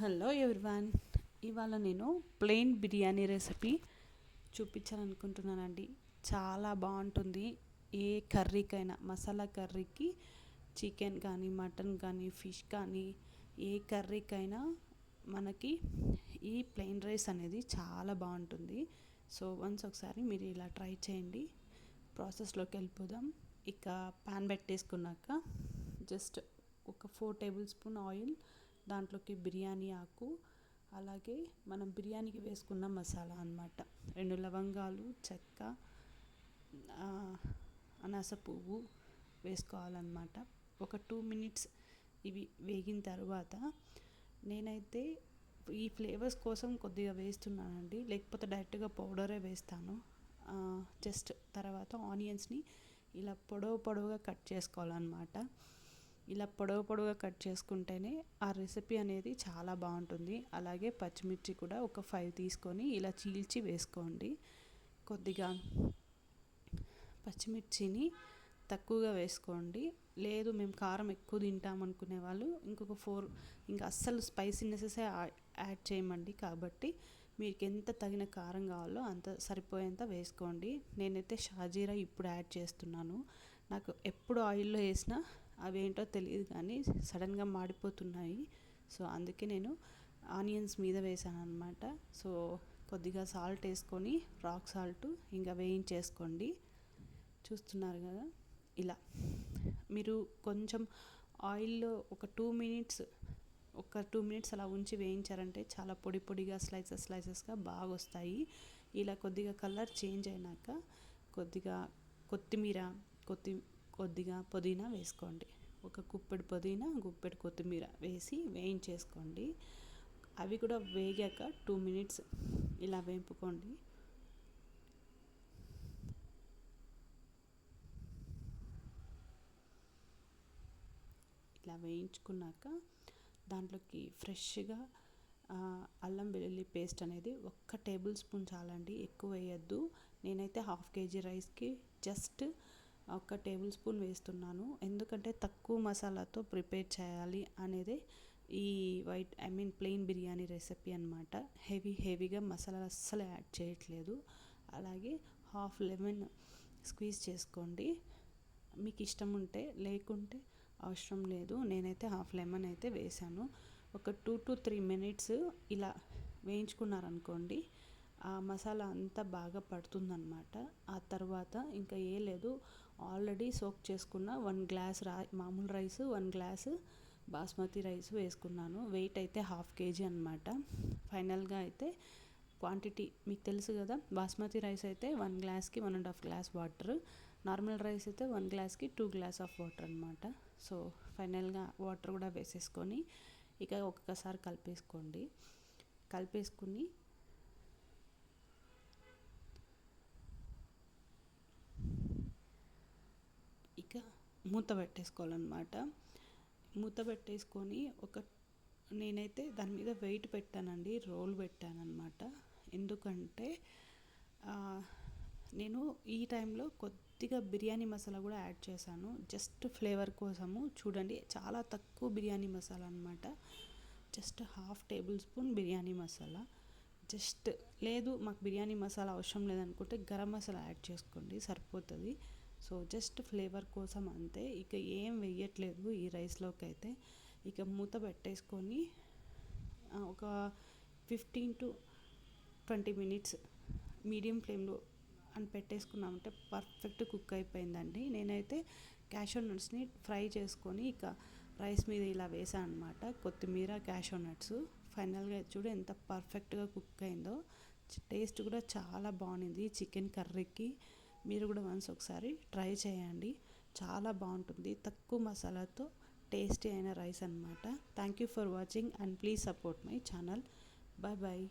Hello everyone ఇవాళ నేను plain biryani recipe చూపించాలనుకుంటున్నానండి. చాలా బాగుంటుంది. ఏ కర్రీకైనా మసాలా కర్రీకి చికెన్ కానీ మటన్ కానీ ఫిష్ కానీ ఏ కర్రీకైనా మనకి ఈ ప్లెయిన్ రైస్ అనేది చాలా బాగుంటుంది. సో వన్స్ ఒకసారి మీరు ఇలా ట్రై చేయండి. ప్రాసెస్లోకి వెళ్ళిపోదాం. ఇక పాన్ పెట్టేసుకున్నాక జస్ట్ ఒక ఫోర్ టేబుల్ స్పూన్ ఆయిల్ దాంట్లోకి బిర్యానీ ఆకు అలాగే మనం బిర్యానీకి వేసుకున్న మసాలా అనమాట రెండు లవంగాలు చెక్క అనాస పువ్వు వేసుకోవాలన్నమాట. ఒక టూ మినిట్స్ ఇవి వేగిన తర్వాత నేనైతే ఈ ఫ్లేవర్స్ కోసం కొద్దిగా వేస్తున్నానండి. లేకపోతే డైరెక్ట్గా పౌడరే వేస్తాను. జస్ట్ తర్వాత ఆనియన్స్ని ఇలా పొడవు పొడవుగా కట్ చేసుకోవాలన్నమాట. ఇలా పొడవు పొడవుగా కట్ చేసుకుంటేనే ఆ రెసిపీ అనేది చాలా బాగుంటుంది. అలాగే పచ్చిమిర్చి కూడా ఒక ఫైవ్ తీసుకొని ఇలా చీల్చి వేసుకోండి. కొద్దిగా పచ్చిమిర్చిని తక్కువగా వేసుకోండి. లేదు మేము కారం ఎక్కువ తింటాం అనుకునే వాళ్ళు ఇంకొక ఫోర్ ఇంకా అస్సలు స్పైసీనెసెస్ యాడ్ చేయమండి. కాబట్టి మీకు ఎంత తగిన కారం కావాలో అంత సరిపోయేంత వేసుకోండి. నేనైతే షాజీరా ఇప్పుడు యాడ్ చేస్తున్నాను. నాకు ఎప్పుడు ఆయిల్లో వేసినా అవేంటో తెలియదు కానీ సడన్గా మాడిపోతున్నాయి. సో అందుకే నేను ఆనియన్స్ మీద వేసాను అనమాట సో కొద్దిగా సాల్ట్ వేసుకొని రాక్ సాల్ట్ ఇంకా వేయించేసుకోండి. చూస్తున్నారు కదా? ఇలా. మీరు కొంచెం ఆయిల్లో ఒక టూ మినిట్స్ ఒక టూ మినిట్స్ అలా ఉంచి వేయించారంటే చాలా పొడి పొడిగా స్లైసెస్ స్లైసెస్గా బాగా వస్తాయి ఇలా కొద్దిగా కలర్ చేంజ్ అయినాక కొద్దిగా కొత్తిమీర కొత్తి కొద్దిగా పుదీనా వేసుకోండి. ఒక గుప్పెడు పుదీనా గుప్పెడు కొత్తిమీర వేసి వేయించేసుకోండి. అవి కూడా వేగాక టూ మినిట్స్ ఇలా వేపుకోండి. ఇలా వేయించుకున్నాక దాంట్లోకి ఫ్రెష్గా అల్లం వెల్లుల్లి పేస్ట్ అనేది ఒక్క టేబుల్ స్పూన్ చాలండి ఎక్కువ వేయద్దు. నేనైతే హాఫ్ కేజీ రైస్కి జస్ట్ ఒక టేబుల్ స్పూన్ వేస్తున్నాను. ఎందుకంటే తక్కువ మసాలాతో ప్రిపేర్ చేయాలి అనేది ఈ white I mean plain biryani recipe అనమాట హెవీ హెవీగా మసాలా అస్సలు యాడ్ చేయట్లేదు. అలాగే హాఫ్ లెమన్ స్క్వీజ్ చేసుకోండి. మీకు ఇష్టం ఉంటే లేకుంటే అవసరం లేదు. నేనైతే హాఫ్ లెమన్ అయితే వేసాను. ఒక టూ టు త్రీ మినిట్స్ ఇలా వేయించుకున్నారనుకోండి ఆ మసాలా అంతా బాగా పడుతుందన్నమాట. ఆ తర్వాత ఇంకా ఏ లేదు. ఆల్రెడీ సోక్ చేసుకున్న వన్ గ్లాస్ రా మామూలు rice one glass basmati rice వేసుకున్నాను. వెయిట్ అయితే హాఫ్ కేజీ అనమాట ఫైనల్గా అయితే క్వాంటిటీ మీకు తెలుసు కదా బాస్మతి రైస్ అయితే వన్ గ్లాస్కి one and half glass water. Normal rice అయితే వన్ గ్లాస్కి టూ గ్లాస్ ఆఫ్ వాటర్ అనమాట సో ఫైనల్గా వాటర్ కూడా వేసేసుకొని ఇక ఒక్కసారి కలిపేసుకోండి. కలిపేసుకుని ఇక మూత పెట్టేసుకోవాలన్నమాట. మూత పెట్టేసుకొని ఒక నేనైతే దాని మీద వెయిట్ పెట్టానండి రోల్ పెట్టాను అనమాట ఎందుకంటే నేను ఈ టైంలో కొద్దిగా బిర్యానీ మసాలా కూడా యాడ్ చేశాను. జస్ట్ ఫ్లేవర్ కోసము చూడండి చాలా తక్కువ బిర్యానీ మసాలా అనమాట just half tablespoon biryani masala. Just లేదు మాకు బిర్యానీ మసాలా అవసరం లేదనుకుంటే గరం మసాలా యాడ్ చేసుకోండి సరిపోతుంది. సో జస్ట్ ఫ్లేవర్ కోసం అంతే. ఇక ఏం వెయ్యట్లేదు ఈ రైస్లోకి అయితే ఇక మూత పెట్టేసుకొని ఒక fifteen to twenty minutes medium ఫ్లేమ్లో అని పెట్టేసుకున్నామంటే పర్ఫెక్ట్ కుక్ అయిపోయిందండి. నేనైతే క్యాషో నట్స్ని ఫ్రై చేసుకొని ఇక రైస్ మీద ఇలా వేసాను అనమాట కొత్తిమీర క్యాషో నట్స్. ఫైనల్గా చూడు ఎంత పర్ఫెక్ట్గా కుక్ అయిందో. టేస్ట్ కూడా చాలా బాగుంది. చికెన్ కర్రీకి. మీరు కూడా వన్స్ ఒకసారి ట్రై చేయండి. చాలా బాగుంటుంది. తక్కువ మసాలాతో టేస్టీ అయిన రైస్ అనమాట thank you for watching and please support my channel bye bye